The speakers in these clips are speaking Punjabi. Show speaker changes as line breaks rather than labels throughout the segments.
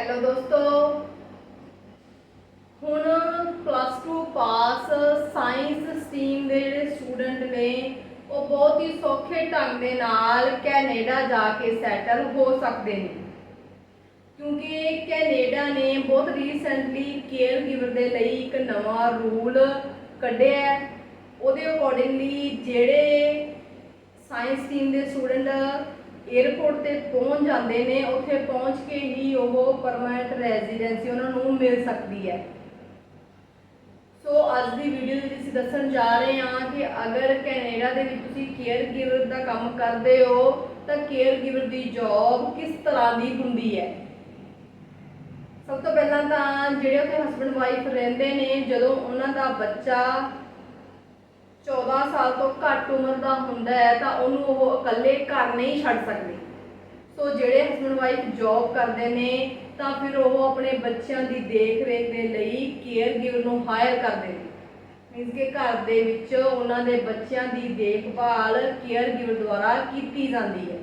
ਹੈਲੋ ਦੋਸਤੋ। ਹੁਣ ਪਲੱਸ 2 ਪਾਸ ਸਾਇੰਸ ਸਟਰੀਮ ਦੇ ਜਿਹੜੇ ਸਟੂਡੈਂਟ ਨੇ, ਉਹ ਬਹੁਤ ਹੀ ਸੌਖੇ ਢੰਗ ਦੇ ਨਾਲ ਕੈਨੇਡਾ ਜਾ ਕੇ ਸੈਟਲ ਹੋ ਸਕਦੇ ਨੇ। ਕਿਉਂਕਿ ਕੈਨੇਡਾ ਨੇ ਬਹੁਤ ਰੀਸੈਂਟਲੀ ਕੇਅਰ ਗਿਵਰ ਦੇ ਲਈ ਇੱਕ ਨਵਾਂ ਰੂਲ ਕੱਢਿਆ ਹੈ। ਉਹਦੇ ਅਕੋਰਡਿੰਗਲੀ ਜਿਹੜੇ ਸਾਇੰਸ ਟੀਮ ਦੇ ਸਟੂਡੈਂਟ 에ਅਰਪੋਰਟ ਤੇ ਪਹੁੰਚ ਜਾਂਦੇ ਨੇ, ਉੱਥੇ ਪਹੁੰਚ ਕੇ ਹੀ ਉਹ ਪਰਮਨੈਂਟ ਰੈਜ਼ੀਡੈਂਸੀ ਉਹਨਾਂ ਨੂੰ ਮਿਲ ਸਕਦੀ ਹੈ। ਸੋ ਅੱਜ ਦੀ ਵੀਡੀਓ ਦੇ ਵਿੱਚ ਅਸੀਂ ਦੱਸਣ ਜਾ ਰਹੇ ਹਾਂ ਕਿ ਅਗਰ ਕੈਨੇਡਾ ਦੇ ਵਿੱਚ ਤੁਸੀਂ ਕੇਅਰ ਗਿਵਰ ਦਾ ਕੰਮ ਕਰਦੇ ਹੋ, ਤਾਂ ਕੇਅਰ ਗਿਵਰ ਦੀ ਜੌਬ ਕਿਸ ਤਰ੍ਹਾਂ ਦੀ ਹੁੰਦੀ ਹੈ? ਸਭ ਤੋਂ ਪਹਿਲਾਂ ਤਾਂ ਜਿਹੜੇ ਉੱਥੇ ਹਸਬੰਡ ਵਾਈਫ ਰਹਿੰਦੇ ਨੇ, ਜਦੋਂ ਉਹਨਾਂ ਦਾ ਬੱਚਾ 14 ਸਾਲ ਤੋਂ ਘੱਟ ਉਮਰ ਦਾ ਹੁੰਦਾ ਹੈ ਤਾਂ ਉਹਨੂੰ ਉਹ ਇਕੱਲੇ ਘਰ ਨਹੀਂ ਛੱਡ ਸਕਦੇ। ਸੋ ਜਿਹੜੇ ਹਸਬੰਡ ਵਾਈਫ ਜੌਬ ਕਰਦੇ ਨੇ, ਤਾਂ ਫਿਰ ਉਹ ਆਪਣੇ ਬੱਚਿਆਂ ਦੀ ਦੇਖ ਰੇਖ ਦੇ ਲਈ ਕੇਅਰ ਗਿਵਰ ਨੂੰ ਹਾਇਰ ਕਰਦੇ ਨੇ। ਮੀਨਸ ਕਿ ਘਰ ਦੇ ਵਿੱਚ ਉਹਨਾਂ ਦੇ ਬੱਚਿਆਂ ਦੀ ਦੇਖਭਾਲ ਕੇਅਰ ਗਿਵਰ ਦੁਆਰਾ ਕੀਤੀ ਜਾਂਦੀ ਹੈ।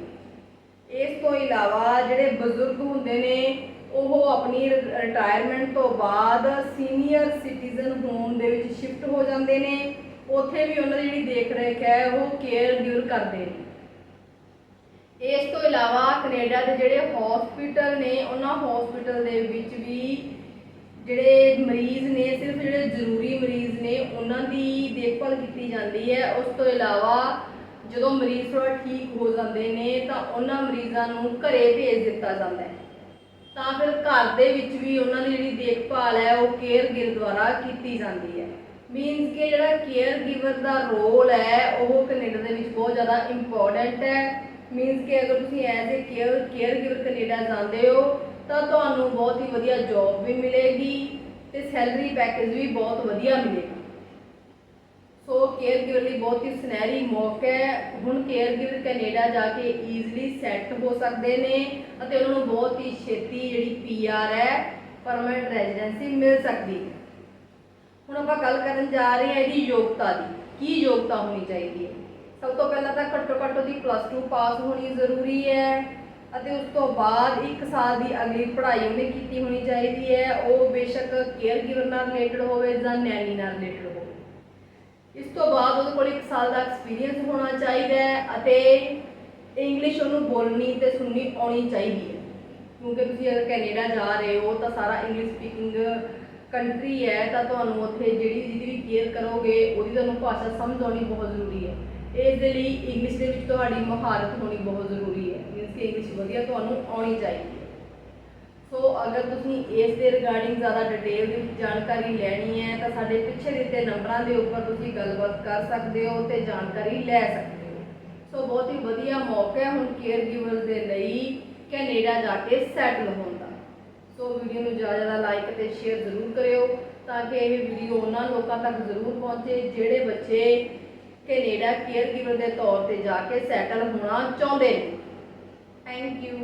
ਇਸ ਤੋਂ ਇਲਾਵਾ ਜਿਹੜੇ ਬਜ਼ੁਰਗ ਹੁੰਦੇ ਨੇ, ਉਹ ਆਪਣੀ ਰਿਟਾਇਰਮੈਂਟ ਤੋਂ ਬਾਅਦ ਸੀਨੀਅਰ ਸਿਟੀਜ਼ਨ ਹੋਮ ਦੇ ਵਿੱਚ ਸ਼ਿਫਟ ਹੋ ਜਾਂਦੇ ਨੇ। ਉੱਥੇ ਵੀ ਉਹਨਾਂ ਦੀ ਜਿਹੜੀ ਦੇਖ ਰੇਖ ਹੈ, ਉਹ ਕੇਅਰ ਗਿਵਰ ਕਰਦੇ ਨੇ। ਇਸ ਤੋਂ ਇਲਾਵਾ ਕੈਨੇਡਾ ਦੇ ਜਿਹੜੇ ਹਸਪੀਟਲ ਨੇ, ਉਹਨਾਂ ਹਸਪੀਟਲ ਦੇ ਵਿੱਚ ਵੀ ਜਿਹੜੇ ਮਰੀਜ਼ ਨੇ, ਸਿਰਫ ਜਿਹੜੇ ਜ਼ਰੂਰੀ ਮਰੀਜ਼ ਨੇ, ਉਹਨਾਂ ਦੀ ਦੇਖਭਾਲ ਕੀਤੀ ਜਾਂਦੀ ਹੈ। ਉਸ ਤੋਂ ਇਲਾਵਾ ਜਦੋਂ ਮਰੀਜ਼ ਥੋੜਾ ਠੀਕ ਹੋ ਜਾਂਦੇ ਨੇ, ਤਾਂ ਉਹਨਾਂ ਮਰੀਜ਼ਾਂ ਨੂੰ ਘਰੇ ਭੇਜ ਦਿੱਤਾ ਜਾਂਦਾ ਹੈ। ਤਾਂ ਫਿਰ ਘਰ ਦੇ ਵਿੱਚ ਵੀ ਉਹਨਾਂ ਦੀ ਜਿਹੜੀ ਦੇਖਭਾਲ ਹੈ, ਉਹ ਕੇਅਰ ਗਿਰ ਦੁਆਰਾ ਕੀਤੀ ਜਾਂਦੀ ਹੈ। ਮੀਨਸ ਕਿ ਜਿਹੜਾ ਕੇਅਰ ਗਿਵਰ ਦਾ ਰੋਲ ਹੈ, ਉਹ ਕੈਨੇਡਾ ਦੇ ਵਿੱਚ ਬਹੁਤ ਜ਼ਿਆਦਾ ਇੰਪੋਰਟੈਂਟ ਹੈ। ਮੀਨਸ ਕਿ ਅਗਰ ਤੁਸੀਂ as a care care giver Canada ਜਾਂਦੇ ਹੋ, ਤਾਂ ਤੁਹਾਨੂੰ ਬਹੁਤ ਹੀ ਵਧੀਆ ਜੌਬ ਵੀ ਮਿਲੇਗੀ ਤੇ ਸੈਲਰੀ ਪੈਕੇਜ ਵੀ ਬਹੁਤ ਵਧੀਆ ਮਿਲੇਗਾ। ਸੋ ਕੇਅਰ ਗਿਵਰ ਲਈ ਬਹੁਤ ਹੀ ਸੁਨਹਿਰੀ ਮੌਕਾ ਹੈ। ਹੁਣ ਕੇਅਰ ਗਿਵਰ ਕੈਨੇਡਾ ਜਾ ਕੇ ਈਜ਼ੀਲੀ ਸੈੱਟ ਹੋ ਸਕਦੇ ਨੇ ਅਤੇ ਉਹਨਾਂ ਨੂੰ ਬਹੁਤ ਹੀ ਛੇਤੀ ਜਿਹੜੀ ਪੀਆਰ ਹੈ ਪਰਮਨੈਂਟ ਰੈਜ਼ੀਡੈਂਸੀ ਮਿਲ ਸਕਦੀ ਹੈ। ਹੁਣ ਆਪਾਂ ਗੱਲ ਕਰਨ ਜਾ ਰਹੇ ਹਾਂ ਇਹਦੀ ਯੋਗਤਾ ਦੀ। ਕੀ ਯੋਗਤਾ ਹੋਣੀ ਚਾਹੀਦੀ ਹੈ? ਸਭ ਤੋਂ ਪਹਿਲਾਂ ਤਾਂ ਘੱਟੋ ਘੱਟ ਉਹਦੀ ਪਲੱਸ 2 ਪਾਸ ਹੋਣੀ ਜ਼ਰੂਰੀ ਹੈ ਅਤੇ ਉਸ ਤੋਂ ਬਾਅਦ 1 ਸਾਲ ਦੀ ਅਗਲੀ ਪੜ੍ਹਾਈ ਉਹਨੇ ਕੀਤੀ ਹੋਣੀ ਚਾਹੀਦੀ ਹੈ। ਉਹ ਬੇਸ਼ੱਕ ਕੇਅਰ ਗਿਵਰ ਨਾਲ ਰਿਲੇਟਡ ਹੋਵੇ ਜਾਂ ਨੈਨੀ ਨਾਲ ਰਿਲੇਟਡ ਹੋਵੇ। ਇਸ ਤੋਂ ਬਾਅਦ ਉਹਦੇ ਕੋਲ 1 ਸਾਲ ਦਾ ਐਕਸਪੀਰੀਅੰਸ ਹੋਣਾ ਚਾਹੀਦਾ ਹੈ ਅਤੇ ਇੰਗਲਿਸ਼ ਉਹਨੂੰ ਬੋਲਣੀ ਤੇ ਸੁਣਨੀ ਆਉਣੀ ਚਾਹੀਦੀ ਹੈ। ਕਿਉਂਕਿ ਤੁਸੀਂ ਅਗਰ ਕੈਨੇਡਾ ਜਾ ਰਹੇ ਹੋ ਤਾਂ ਸਾਰਾ ਇੰਗਲਿਸ਼ ਸਪੀਕਿੰਗ ਕੰਟਰੀ ਹੈ, ਤਾਂ ਤੁਹਾਨੂੰ ਉੱਥੇ ਜਿਹੜੀ ਜਿਹਦੀ ਵੀ ਕੇਅਰ ਕਰੋਗੇ, ਉਹਦੀ ਤੁਹਾਨੂੰ ਭਾਸ਼ਾ ਸਮਝ ਆਉਣੀ ਬਹੁਤ ਜ਼ਰੂਰੀ ਹੈ। ਇਸ ਦੇ ਲਈ ਇੰਗਲਿਸ਼ ਦੇ ਵਿੱਚ ਤੁਹਾਡੀ ਮਹਾਰਤ ਹੋਣੀ ਬਹੁਤ ਜ਼ਰੂਰੀ ਹੈ। ਮੀਨਸ ਕਿ ਇੰਗਲਿਸ਼ ਵਧੀਆ ਤੁਹਾਨੂੰ ਆਉਣੀ ਚਾਹੀਦੀ ਹੈ। ਸੋ ਅਗਰ ਤੁਸੀਂ ਇਸ ਦੇ ਰਿਗਾਰਡਿੰਗ ਜ਼ਿਆਦਾ ਡਿਟੇਲ ਦੇ ਵਿੱਚ ਜਾਣਕਾਰੀ ਲੈਣੀ ਹੈ, ਤਾਂ ਸਾਡੇ ਪਿੱਛੇ ਦਿੱਤੇ ਨੰਬਰਾਂ ਦੇ ਉੱਪਰ ਤੁਸੀਂ ਗੱਲਬਾਤ ਕਰ ਸਕਦੇ ਹੋ ਤੇ ਜਾਣਕਾਰੀ ਲੈ ਸਕਦੇ ਹੋ। ਸੋ ਬਹੁਤ ਹੀ ਵਧੀਆ ਮੌਕਾ ਹੈ ਹੁਣ ਕੇਅਰ ਗਿਵਰ ਦੇ ਲਈ ਕੈਨੇਡਾ ਜਾ ਕੇ ਸੈਟਲ ਹੋਣ ਸੋ ਵੀਡੀਓ ਨੂੰ ਜ਼ਿਆਦਾ ਜ਼ਿਆਦਾ ਲਾਈਕ ਅਤੇ ਸ਼ੇਅਰ ਜ਼ਰੂਰ ਕਰਿਓ ਤਾਂ ਕਿ ਇਹ ਵੀਡੀਓ ਉਹਨਾਂ ਲੋਕਾਂ ਤੱਕ ਜ਼ਰੂਰ ਪਹੁੰਚੇ ਜਿਹੜੇ ਬੱਚੇ ਕੈਨੇਡਾ ਕੇਅਰ ਗਿਵਰ ਦੇ ਤੌਰ ਤੇ ਜਾ ਕੇ ਸੈਟਲ ਹੋਣਾ ਚਾਹੁੰਦੇ ਨੇ। Thank you